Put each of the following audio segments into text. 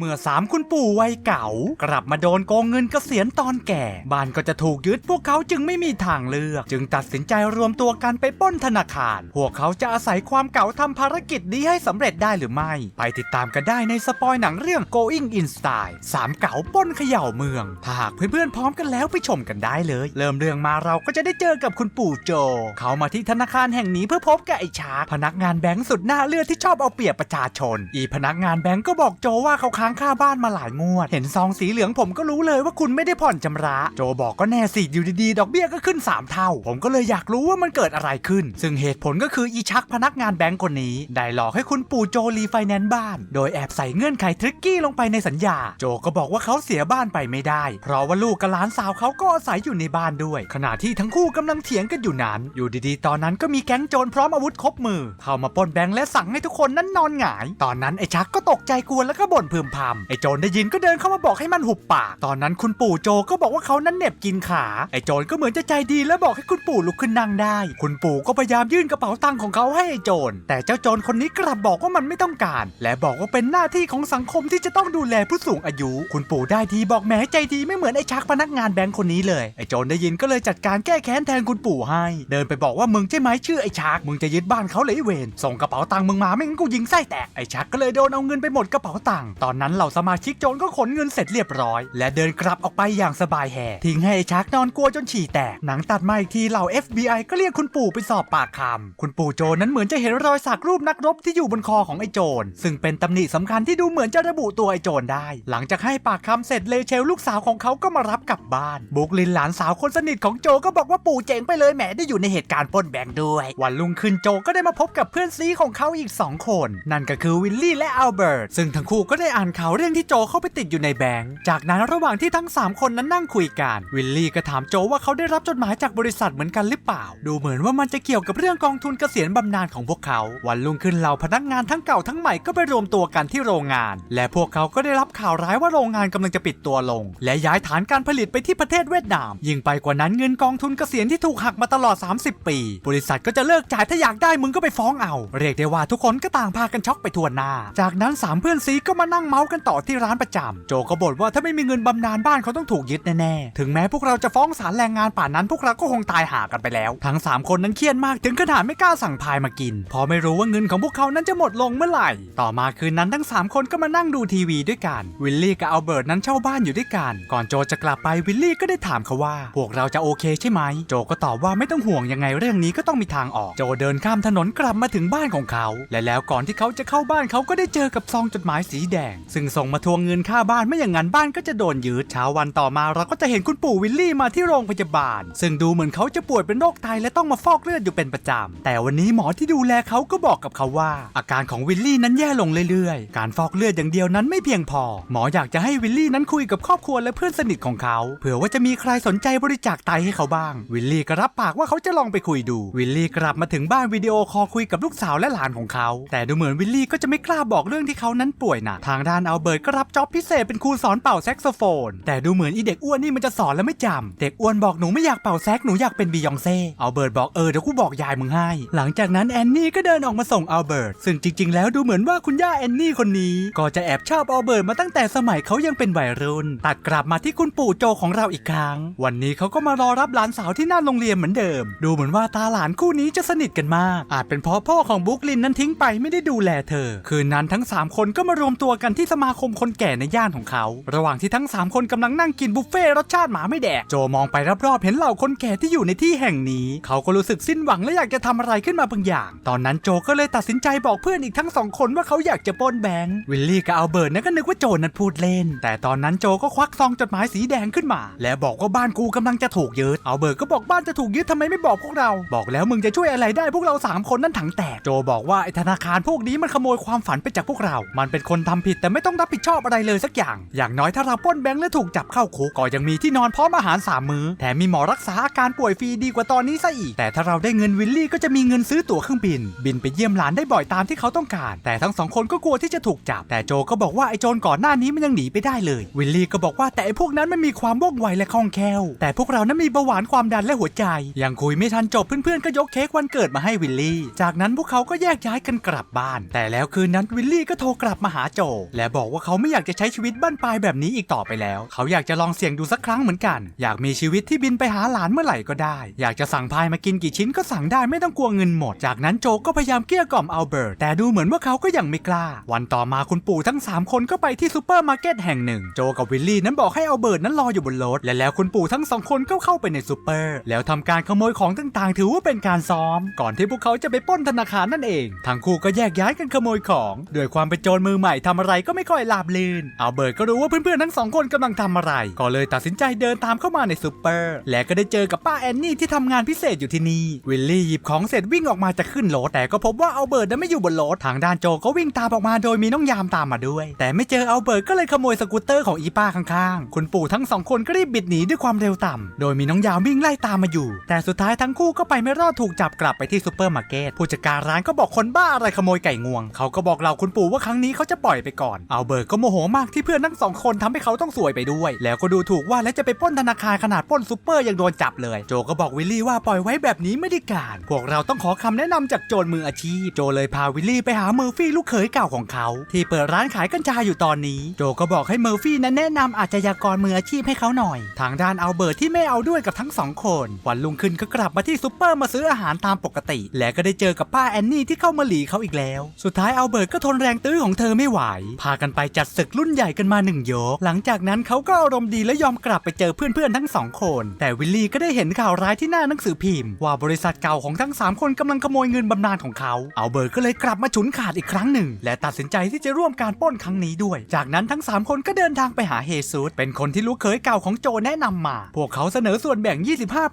เมื่อสามคุณปู่วัยเก่า กลับมาโดนโกงเงินเกษียณตอนแก่ บ้านก็จะถูกยึดพวกเขาจึงไม่มีทางเลือก จึงตัดสินใจรวมตัวกันไปปล้นธนาคาร พวกเขาจะอาศัยความเก่าทำภารกิจนี้ให้สำเร็จได้หรือไม่ ไปติดตามกันได้ในสปอยหนังเรื่อง Going in Style สามเก๋าปล้นเขย่าเมือง ถ้าหากเพื่อนๆพร้อมกันแล้วไปชมกันได้เลย เริ่มเรื่องมาเราก็จะได้เจอกับคุณปู่โจ เขามาที่ธนาคารแห่งนี้เพื่อพบกับไอ้ชาร์กพนักงานแบงก์สุดหน้าเลือดที่ชอบเอาเปรียบประชาชน อีพนักงานแบงก์ก็บอกโจว่าเขาค้างค่าบ้านมาหลายงวด เห็นซองสีเหลืองผมก็รู้เลยว่าคุณไม่ได้ผ่อนชำระ โจบอกก็แน่สิอยู่ดีๆ ดอกเบี้ยก็ขึ้น 3 เท่า ผมก็เลยอยากรู้ว่ามันเกิดอะไรขึ้น ซึ่งเหตุผลก็คืออีชักพนักงานแบงก์คนนี้ ได้หลอกให้คุณปู่โจรีไฟแนนซ์บ้าน โดยแอบใส่เงื่อนไขทริกกี้ลงไปในสัญญา โจก็บอกว่าเขาเสียบ้านไปไม่ได้ เพราะว่าลูกกับหลานสาวเขาก็อาศัยอยู่ในบ้านด้วย ขณะที่ทั้งคู่กำลังเถียงกันอยู่นั้น อยู่ดีๆ ตอนนั้นก็มีแก๊งโจรพร้อมอาวุธครบมือ เข้ามาปล้นแบงค์และสั่งให้ทุกคนนั้นนอนหงาย ตอนนั้นไอ้ชักก็ตกใจกลัวแล้วก็บ่นพึมพำไอ้โจรได้ยินก็เดินเข้ามาบอกให้มันหุบปาก ตอนนั้นคุณปู่โจก็บอกว่าเขานั้นเหน็บกินขาไอ้โจรก็เหมือนจะใจดีและบอกให้คุณปู่ลุกขึ้นนั่งได้ คุณปู่ก็พยายามยื่นกระเป๋าตังค์ของเขาให้ไอ้โจรแต่เจ้าโจรคนนี้กลับบอกว่ามันไม่ต้องการ และบอกว่าเป็นหน้าที่ของสังคมที่จะต้องดูแลผู้สูงอายุ คุณปู่ได้ทีบอกแหมใจดีไม่เหมือนไอ้ชักพนักงานแบงค์คนนี้เลยไอ้โจรได้ยินก็เลยจัดการแก้แค้นแทนคุณปู่ให้ เดินไปบอกว่ามึงใช่ไหมชื่อไอ้ชักมึงจะยึดบ้านเขาเลยเวรส่งกระเป๋าตังค์มึงมาไม่งั้นกูยิงไส้แตกไอ้ชักก็เลยโดนเอาเงินไปหมดกระเป๋าตังค์ตอนนั้นเหล่าสมาชิกโจรก็ขนเงินเสร็จเรียบร้อย และเดินกลับออกไปอย่างสบายแห่ทิ้งให้อ้ชักนอนกลัวจนฉี่แตก หนังตัดมาอีกทีเหล่า FBI ก็เรียกคุณปู่ไปสอบปากคำคุณปู่โจรนั้นเหมือนจะเห็นรอยสักรูปนักรบที่อยู่บนคอของไอ้โจรซึ่งเป็นตำหนิสำคัญที่ดูเหมือนจะระบุตัวไอ้โจรได้ หลังจากให้ปากคำเสร็จเลเชลลูกสาวของเขาก็มารับกลับบ้านบุกลินหลานสาวคนสนิทของโจก็บอกว่าปู่เจ๋งไปเลยแหมได้อยู่ในเหตุการณ์ปล้นแบงค์ด้วย วันรุ่งขึ้นโจก็ได้มาพบกับเพื่อนซีของเขาอีก 2 คน นั่นก็คือวิลลี่และอัลเบิร์ตซึ่งทั้งคู่ก็ได้อ่านข่าวเรื่องที่โจเข้าไปติดอยู่ในแบงค์จากนั้นระหว่างที่ทั้ง 3 คนนั้นนั่งคุยกัน วิลลี่ก็ถามโจว่าเขาได้รับจดหมายจากบริษัทเหมือนกันหรือเปล่า ดูเหมือนว่ามันจะเกี่ยวกับเรื่องกองทุนเกษียณบำนาญของพวกเขา วันรุ่งขึ้นเหล่าพนักงานทั้งเก่าทั้งใหม่ก็ไปรวมตัวกันที่โรงงาน และพวกเขาก็ได้รับข่าวร้ายว่าโรงงานกำลังจะปิดตัวลง และย้ายฐานการผลิตไปที่ประเทศเวียดนาม ยิ่งไปกว่านั้นเงินกองทุนเกษียณที่ถูกหักมาตลอด 30 ปี บริษัทก็จะเลิกจ่ายถ้าอยากได้มึงก็ไปฟ้องเอา เรียกได้ว่าทุกคนก็ต่างพากันช็อกไปทั่วหน้า จากนั้นสามเพื่อนซีก็มานั่งเมาส์กันต่อที่ร้านประจำโจก็บ่นว่าถ้าไม่มีเงินบำนาญบ้านเขาต้องถูกยึดแน่ๆ ถึงแม้พวกเราจะฟ้องศาลแรงงานป่านนั้นพวกเราก็คงตายหากันไปแล้ว ทั้ง 3 คนนั้นเครียดมากถึงขนาดไม่กล้าสั่งพายมากินพราะไม่รู้ว่าเงินของพวกเขานั้นจะหมดลงเมื่อไหร่ ต่อมาคืนนั้นทั้ง 3 คนก็มานั่งดูทีวีด้วยกัน วิลลี่กับอัลเบิร์ตนั้นเช่าบ้านอยู่ด้วยกัน ก่อนโจจะกลับไปวิลลี่ก็ได้ถามเขาว่า พวกเราจะโอเคใช่ไหม โจก็ตอบว่าไม่ต้องห่วงยังไงเรื่องนี้ก็ต้องมีทางออก โจเดินข้ามถนนกลับมาถึงบ้านของเขา และแล้วก่อนที่เขาจะเข้าบ้านเขาก็ได้เจอกับซองจดหมายสีแดงซึ่งส่งมาทวงเงินค่าบ้านไม่อย่างนั้นบ้านก็จะโดนยึดเช้าวันต่อมาเราก็จะเห็นคุณปู่วิลลี่มาที่โรงพยาบาล ซึ่งดูเหมือนเขาจะป่วยเป็นโรคไตและต้องมาฟอกเลือดอยู่เป็นประจำแต่วันนี้หมอที่ดูแลเขาก็บอกกับเขาว่า อาการของวิลลี่นั้นแย่ลงเรื่อยๆ การฟอกเลือดอย่างเดียวนั้นไม่เพียงพอ หมออยากจะให้วิลลี่นั้นคุยกับครอบครัวและเพื่อนสนิทของเขาเผื่อว่าจะมีใครสนใจบริจาคไตให้เขาบ้าง วิลลี่ก็รับปากว่าเขาจะลองไปคุยดู วิลลี่กลับมาถึงบ้านวิดีโอคอลคุยกับลูกสาวและหลานของเขา แต่ดูเหมือนวิลลี่ก็จะไม่กล้าบอกเรื่องที่เขานั้นป่วยหนักทางด้านอัลเบิร์ตก็รับจ็อบพิเศษเป็นครูสอนเป่าแซกโซโฟน แต่ดูเหมือนอีเด็กอ้วนนี่มันจะสอนแล้วไม่จำเด็กอ้วนบอกหนูไม่อยากเป่าแซกหนูอยากเป็นบียองเซ่อัลเบิร์ตบอกเออเดี๋ยวกูบอกยายมึงให้ หลังจากนั้นแอนนี่ก็เดินออกมาส่งเอัลเบิร์ตซึ่งจริง ๆ แล้วดูเหมือนว่าคุณย่าแอนนี่คนนี้ ก็จะแอบชอบเอัลเบิร์ตมาตั้งแต่สมัยเขายังเป็นวัยรุ่น ตัดกลับมาที่คุณปู่โจของเราอีกครั้ง วันนี้เขาก็มารอรับหลานสาวที่หน้าโรงเรียนเหมือนเดิม ดูเหมือนว่าตาหลานคู่นี้จะสนิทกันมาก อาจเป็นเพราะพ่อของบุ๊กลินนั้นทิ้งไปไม่ได้ดูแลเธอ คืนนั้นทั้ง 3 คนก็มารวมตัวกันที่สมาคมคนแก่ในย่านของเขา ระหว่างที่ทั้ง 3 คนกำลังนั่งกินบุฟเฟ่รสชาติหมาไม่แดก โจมองไปรอบๆเห็นเหล่าคนแก่ที่อยู่ในที่แห่งนี้ เขาก็รู้สึกสิ้นหวังและอยากจะทำอะไรขึ้นมาบางอย่าง ตอนนั้นโจก็เลยตัดสินใจบอกเพื่อนอีกทั้งสองคนว่าเขาอยากจะป้นแบงค์วิลลี่กับอัลเบิร์ตนั้นก็นึกว่าโจนั้นพูดเล่น แต่ตอนนั้นโจก็ควักซองจดหมายสีแดงขึ้นมา และบอกว่าบ้านกูกำลังจะถูกยึดอัลเบิร์ตก็บอกบ้านจะถูกยึดทำไมไม่บอกพวกเรา บอกแล้วมึงจะช่วยอะไรได้พวกเราสามคนนั้นถังแตกโจบอกว่าไอธนาคารพวกนี้มันขโมยความฝันไปจากพวกเรา มันเป็นคนทำผิดแต่ไไม่ต้องรับผิดชอบอะไรเลยสักอย่าง อย่างน้อยถ้าเราปล้นแบงค์และถูกจับเข้าคุกก็ยังมีที่นอนพร้อมอาหารสามมื้อแถมมีหมอรักษาอาการป่วยฟรีดีกว่าตอนนี้ซะอีก แต่ถ้าเราได้เงินวิลลี่ก็จะมีเงินซื้อตั๋วเครื่องบิน บินไปเยี่ยมหลานได้บ่อยตามที่เขาต้องการ แต่ทั้งสองคนก็กลัวที่จะถูกจับ แต่โจก็บอกว่าไอ้โจรก่อนหน้านี้มันยังหนีไปได้เลย วิลลี่ก็บอกว่าแต่ไอ้พวกนั้นมันมีความว่องไวและคล่องแคล่ว แต่พวกเรานั้นมีเบาหวานความดันและหัวใจ ยังคุยไม่ทันจบเพื่อนๆก็ยกเค้กวันเกิดมาให้วิลลี่ จากนั้นพวกเขาก็แยกย้ายกันกลับบ้าน แต่แล้วคืนนั้นวิลลี่ก็โทรกลับมาหาโจ และบอกว่าเขาไม่อยากจะใช้ชีวิตบ้านปลายแบบนี้อีกต่อไปแล้ว เขาอยากจะลองเสี่ยงดูสักครั้งเหมือนกัน อยากมีชีวิตที่บินไปหาหลานเมื่อไหร่ก็ได้ อยากจะสั่งพายมากินกี่ชิ้นก็สั่งได้ไม่ต้องกลัวเงินหมด จากนั้นโจก็พยายามเกลี้ยกล่อมอัลเบิร์ตแต่ดูเหมือนว่าเขาก็ยังไม่กล้า วันต่อมาคุณปู่ทั้งสามคนก็ไปที่ซูเปอร์มาร์เก็ตแห่งหนึ่ง โจกับวิลลี่นั้นบอกให้อัลเบิร์ตนั้นรออยู่บนรถและแล้วคุณปู่ทั้งสองคนก็เข้าไปในซูเปอร์แล้วทำการขโมยของต่างๆ ถือว่าเป็นการซ้อม ก่อนที่พวกเขาจะไปป้นธนาคารนั่นเองทั้งคู่ก็แยกย้ายกันขโมยของ ด้วยความเป็นโจรมือใหม่ทำอะไรก็ไม่ค่อยราบรื่นอัลเบิร์ตก็รู้ว่าเพื่อนๆทั้งสองคนกำลังทำอะไร ก็เลยตัดสินใจเดินตามเข้ามาในซูเปอร์ และก็ได้เจอกับป้าแอนนี่ที่ทำงานพิเศษอยู่ที่นี่ วิลลี่หยิบของเสร็จวิ่งออกมาจะขึ้นรถแต่ก็พบว่าอัลเบิร์ตนั้นไม่อยู่บนรถทางด้านโจก็วิ่งตามออกมาโดยมีน้องยามตามมาด้วย แต่ไม่เจออัลเบิร์ตก็เลยขโมยสกูตเตอร์ของอีป้าข้างๆ คุณปู่ทั้งสองคนก็รีบบิดหนีด้วยความเร็วต่ำโดยมีน้องยามวิ่งไล่ตามมาอยู่ แต่สุดท้ายทั้งคู่ก็ไปไม่รอดถูกจับกลับไปที่ซูเปอร์มาร์เก็ตผู้จัดการร้านก็บอกคนบ้าอะไรขโมยไก่งวง เขาก็บอกเราคุณปู่ว่าครั้งนี้เขาจะปล่อยไปก่อนอัลเบิร์ตก็โมโหมากที่เพื่อนทั้งสองคนทำให้เขาต้องสวยไปด้วย แล้วก็ดูถูกว่าแล้วจะไปป้นธนาคารขนาดป้นซูเปอร์ยังโดนจับเลย โจก็บอกวิลลี่ว่าปล่อยไว้แบบนี้ไม่ได้การ พวกเราต้องขอคำแนะนำจากโจรมืออาชีพ โจเลยพาวิลลี่ไปหาเมอร์ฟี่ลูกเขยเก่าของเขา ที่เปิดร้านขายกัญชาอยู่ตอนนี้ โจก็บอกให้เมอร์ฟี่นั้นแนะนำอาชญากรมืออาชีพให้เขาหน่อย ทางด้านอัลเบิร์ตที่ไม่เอาด้วยกับทั้งสองคนวันลุงขึ้นก็กลับมาที่ซูเปอร์มาซื้ออาหารตามปกติ และก็ได้เจอกับป้าแอนนี่ที่เข้ามาหลีเขาอีกแล้ว สุดท้ายอัลเบิร์ตก็ทนแรงตื้อของเธอไม่ไหวพากันไปจัดศึกรุ่นใหญ่กันมาหนึ่งโยก หลังจากนั้นเขาก็อารมณ์ดีและยอมกลับไปเจอเพื่อนๆทั้งสองคน แต่วิลลี่ก็ได้เห็นข่าวร้ายที่หน้าหนังสือพิมพ์ ว่าบริษัทเก่าของทั้งสามคนกำลังขโมยเงินบำนาญของเขาเอัลเบิร์ตก็เลยกลับมาฉุนขาดอีกครั้งหนึ่ง และตัดสินใจที่จะร่วมการป้นครั้งนี้ด้วย จากนั้นทั้งสามคนก็เดินทางไปหาเฮซุสเป็นคนที่ลูกเขยเก่าของโจแนะนำมา พวกเขาเสนอส่วนแบ่ง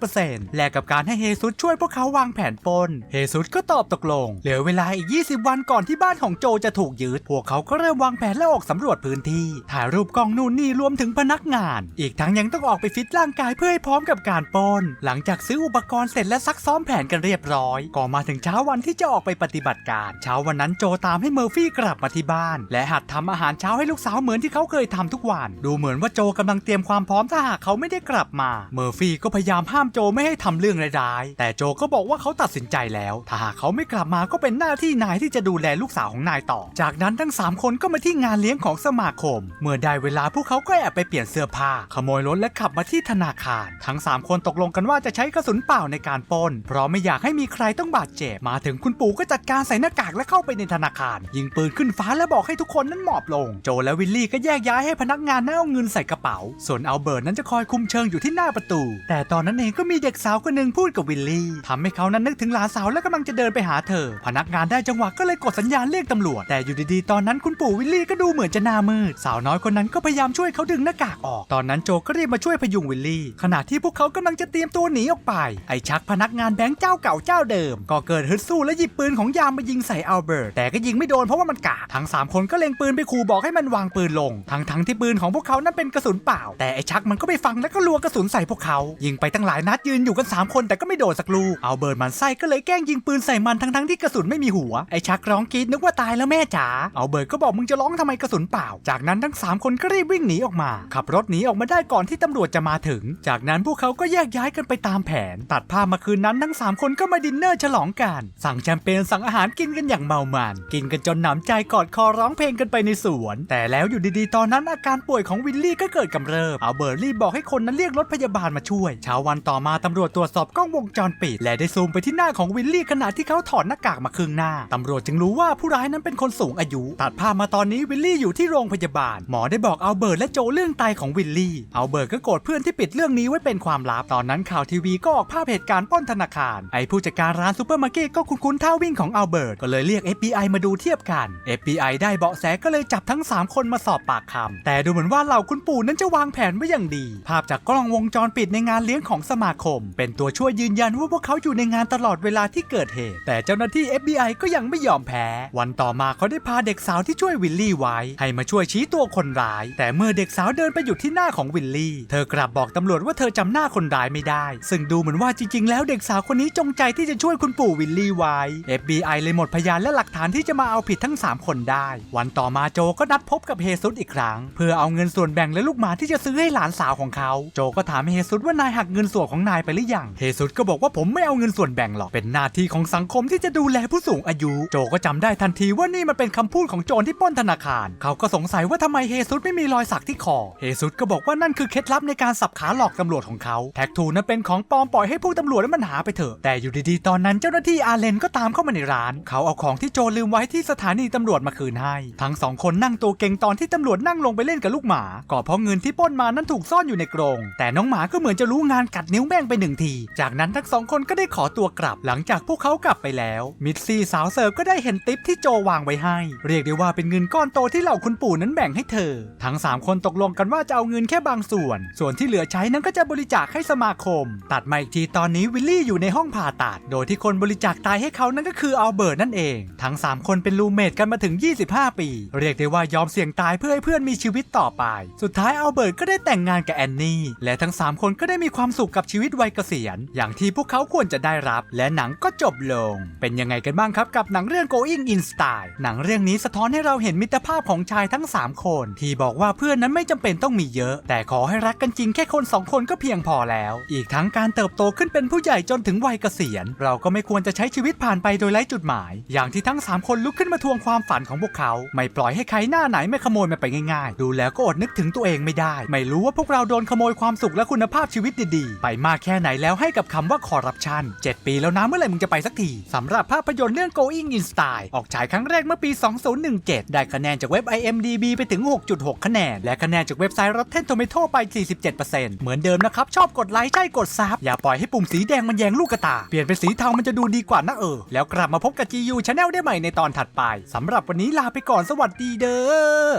25%แลกกับการให้เฮซุสช่วยพวกเขาวางแผนปล้นเฮซุสก็ตอบตกลงเหลือเวลาอีก 20 วันก่อนที่บ้านของโจจะถูกยึดพวกเขาก็เริ่มวางแผนและออกสำรวจพื้นที่ ถ่ายรูปกล้องนู่นนี่รวมถึงพนักงาน อีกทั้งยังต้องออกไปฟิตร่างกายเพื่อให้พร้อมกับการปนหลังจากซื้ออุปกรณ์เสร็จและซักซ้อมแผนกันเรียบร้อย ก็มาถึงเช้าวันที่จะออกไปปฏิบัติการ เช้าวันนั้นโจตามให้เมอร์ฟี่กลับมาที่บ้าน และหัดทำอาหารเช้าให้ลูกสาวเหมือนที่เขาเคยทำทุกวัน ดูเหมือนว่าโจกำลังเตรียมความพร้อมถ้าหากเขาไม่ได้กลับมา เมอร์ฟี่ก็พยายามห้ามโจไม่ให้ทำเรื่องร้ายๆแต่โจก็บอกว่าเขาตัดสินใจแล้ว ถ้าหากเขาไม่กลับมาก็เป็นหน้าที่นายที่จะดูแลลูกสาวของนายต่อ จากนั้นทั้งสามคนก็มาที่งานเลี้ยงของสมาคม เมื่อได้เวลาพวกเขาก็แอบไปเปลี่ยนเสื้อผ้า ขโมยรถและขับมาที่ธนาคาร ทั้งสามคนตกลงกันว่าจะใช้กระสุนเปล่าในการปล้น เพราะไม่อยากให้มีใครต้องบาดเจ็บ มาถึงคุณปู่ก็จัดการใส่หน้ากากและเข้าไปในธนาคาร ยิงปืนขึ้นฟ้าและบอกให้ทุกคนนั้นหมอบลง โจและวิลลี่ก็แยกย้ายให้พนักงานนั่งเอาเงินใส่กระเป๋า ส่วนอัลเบิร์ตนั้นจะคอยคุมเชิงอยู่ที่หน้าประตู แต่ตอนนั้นเองก็มีเด็กสาวคนหนึ่งพูดกับวิลลี่ทำให้เขานั้นนึกถึงหลานสาวและกำลังจะเดินไปหาเธอ พนักงานได้จังหวะก็เลยกดสัญญาณเรียกตำรวจ แต่อยู่ดีๆตอนนั้นคุณปู่วิลลี่ก็ดูเหมือนจะหน้ามืด สาวน้อยคนนั้นก็พยายามช่วยเขาดึงหน้ากากออก ตอนนั้นโจก็รีบมาช่วยพยุงวิลลี่ ขณะที่พวกเขากำลังจะเตรียมตัวหนีออกไป ไอชักพนักงานแบงค์เจ้าเก่าเจ้าเดิม ก็เกิดฮึดสู้และหยิบปืนของยามมายิงใส่อัลเบิร์ต แต่ก็ยิงไม่โดนเพราะว่ามันกาทั้งสามคนก็เล็งปืนไปขู่บอกให้มันวางปืนลง ทั้งทั้งที่ปืนของพวกเขานั้นเป็นกระสุนเปล่า แต่ไอชักมันก็ไม่ฟังแล้วก็ลัวกระสุนใส่พวกเขา ยิงไปตั้งหลายนัดยืนอยู่กันสามคนแต่ก็ไม่โดนสักลูกอัลเบิร์ตมันไส้ก็เลยแกล้งยิงปืนใส่มันทั้งทั้งที่กระสุนไม่มีหัวไอชักร้องกรีดนึกว่าตายแล้วแม่จ๋าอัลเบิร์ตก็บอกมึงจะร้องทำไมกระสุนเปล่า จากนั้นทั้งสามคนก็รีบวิ่งหนีออกมา ขับรถหนีออกมาได้ก่อนที่ตำรวจจะมาถึง จากนั้นพวกเขาก็แยกย้ายกันไปตามแผน ตัดภาพมาคืนนั้นทั้งสามคนก็มาดินเนอร์ฉลองกัน สั่งแชมเปญสั่งอาหารกินกันอย่างเมามัน กินกันจนหนำใจกอดคอร้องเพลงกันไปในสวน แต่แล้วอยู่ดีๆ ตอนนั้นอาการป่วยของวิลลี่ก็เกิดกำเริบเอัลเบิร์รีบบอกให้คนนั้นเรียกรถพยาบาลมาช่วยเช้าวันต่อมาตำรวจตรวจสอบกล้องวงจรปิด และได้ซูมไปที่หน้าของวิลลี่ขณะที่เขาถอดหน้ากากมาครึ่งหน้าตำรวจจึงรู้ว่าผู้ร้ายนั้นเป็นคนสูงอายุ ตัดภาพมาตอนนี้วิลลี่อยู่ที่โรงพยาบาล หมอได้บอกอัลเบิร์ตและโจเรื่องตายของวิลลี่อัลเบิร์ตก็โกรธเพื่อนที่ปิดเรื่องนี้ไว้เป็นความลับตอนนั้นข่าวทีวีก็ออกภาพเหตุการณ์ป้นธนาคาร ไอผู้จัดการร้านซูเปอร์มาร์เก็ตก็คุ้นๆท่าวิ่งของอัลเบิร์ตก็เลยเรียก FBI มาดูเทียบกัน FBI ได้เบาะแสก็เลยจับทั้ง 3 คนมาสอบปากคำแต่ดูเหมือนว่าเหล่าคุณปู่นั้นจะวางแผนไว้อย่างดี ภาพจากกล้องวงจรปิดในงานเลี้ยงของสมาคม เป็นตัวช่วยยืนยันว่าพวกเขาอยู่ในงานตลอดเวลาที่เกิดเหตุ แต่เจ้าหน้าที่ FBI ก็ยังไม่ยอมแพ้ วันต่อมาเขาได้พาเด็กสาวที่ช่วยวิลลี่ไว้ ให้มาช่วยชี้ตัวคนร้าย แต่เมื่อเด็กสาวเดินไปหยุดที่หน้าของวิลลี่ เธอกลับบอกตำรวจว่าเธอจำหน้าคนร้ายไม่ได้ ซึ่งดูเหมือนว่าจริงๆ แล้วเด็กสาวคนนี้จงใจที่จะช่วยคุณปู่วิลลี่ไว้ FBI เลยหมดพยานและหลักฐานที่จะมาเอาผิดทั้ง 3 คนได้ วันต่อมาโจก็นัดพบกับเฮซุสอีกครั้ง เพื่อเอาเงินส่วนแบ่งและลูกหมาที่จะซื้อให้หลานสาวของเขา โจก็ถามเฮซุสว่านายหักเงินส่วนของนายไปหรือยังเฮซุสก็บอกว่าผมไม่เอาเงินส่วนแบ่งหรอกเป็นหน้าที่ของสังคมที่จะดูแลผู้สูงอายุ โจก็จำได้ทันทีว่านี่มันเป็นคำพูดของโจรที่ป้นธนาาคาร เขาก็สงสัยว่าทำไมเฮซุสไม่มีรอยสักที่คอ เฮซุสก็บอกว่านั่นคือเคล็ดลับในการสับขาหลอกตำรวจของเขาแท็กทูนั้นเป็นของปลอมปล่อยให้พวกตำรวจนั้นมันหาไปเถอะ แต่อยู่ดีๆ ตอนนั้นเจ้าหน้าที่อาเลนก็ตามเข้ามาในร้าน เขาเอาของที่โจลืมไว้ที่สถานีตำรวจมาคืนให้ ทั้งสองคนนั่งตัวเก่งตอนที่ตำรวจนั่งลงไปเล่นกับลูกหมาก็เพราะเงินที่ป้นมานั้นถูกซ่อนอยู่ในกรงแต่น้องหมาก็เหมือนจะรู้งานกัดนิ้วแม่งไปหนึ่งที จากนั้นทั้งสองคนก็ได้ขอตัวกลับ หลังจากพวกเขากลับไปแล้ว มิดซี่สาวเสิร์ฟก็ได้เห็นติปที่โจวางไว้ให้ เรียกได้ว่าเป็นเงินก้อนโตที่เหล่าคุณปู่นั้นแบ่งให้เธอ ทั้ง 3 คนตกลงกันว่าจะเอาเงินแค่บางส่วน ส่วนที่เหลือใช้นั้นก็จะบริจาคให้สมาคม ตัดมาอีกทีตอนนี้วิลลี่อยู่ในห้องผ่าตัด โดยที่คนบริจาคตายให้เขานั่นก็คืออัลเบิร์ตนั่นเอง ทั้ง 3 คนเป็นรูเมทกันมาถึง 25 ปี เรียกได้ว่ายอมเสี่ยงตายเพื่อให้เพื่อนมีชีวิตต่อไป สุดท้ายอัลเบิร์ตก็ได้แต่งงานกับแอนนี่และทั้ง 3 คนก็ได้มีความสุขกับชีวิตวัยเกษียณ อย่างที่พวกเขาควรจะได้รับ และหนังก็จบลง เป็นยังไงกันบ้างครับกับหนังเรื่อง Going in Style หนังเรื่องนี้สะท้อนให้เราเห็นมิตรภาพของชายทั้ง 3 คน ที่บอกว่าเพื่อนนั้นไม่จำเป็นต้องมีเยอะ แต่ขอให้รักกันจริงแค่คน 2 คนก็เพียงพอแล้ว อีกทั้งการเติบโตขึ้นเป็นผู้ใหญ่จนถึงวัยเกษียณ เราก็ไม่ควรจะใช้ชีวิตผ่านไปโดยไร้จุดหมาย อย่างที่ทั้ง 3 คนลุกขึ้นมาทวงความฝันของพวกเขา ไม่ปล่อยให้ใครหน้าไหนไม่ขโมยมันไปง่ายๆ ดูแล้วก็อดนึกถึงตัวเองไม่ได้ ไม่รู้ว่าพวกเราโดนขโมยความสุขและคุณภาพชีวิตดีๆ ไปมากแค่ไหนแล้วให้กับคำว่าคอร์รัปชัน7ปีแล้วนะเมื่อไหร่มึงจะไปสักทีสำหรับภาพยนตร์เรื่อง Going in Style ออกฉายครั้งแรกเมื่อปี 2017 ได้คะแนนแนนจากเว็บ IMDB ไปถึง 6.6 คะแนน และคะแนนจากเว็บไซต์ Rotten Tomato ไป 47%เหมือนเดิมนะครับ ชอบกดไลค์ใช่กดซับอย่าปล่อยให้ปุ่มสีแดงมันแยงลูกกระตา เปลี่ยนเป็นสีเทามันจะดูดีกว่านะเออ แล้วกลับมาพบกับ GU Channel ได้ใหม่ในตอนถัดไปสำหรับวันนี้ลาไปก่อนสวัสดีเด้อ